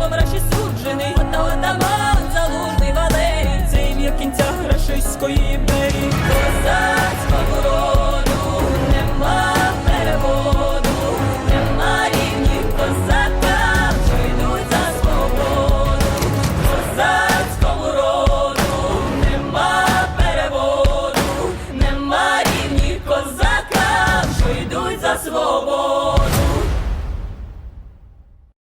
помрачі суджений, ота отаман залужний Валерій, цей вір кінця грошиської імперії. Козацького роду нема переводу, нема рівнів козака, що йдуть за свободу. Козацькому роду нема переводу, нема рівнів козака, що йдуть за свободу.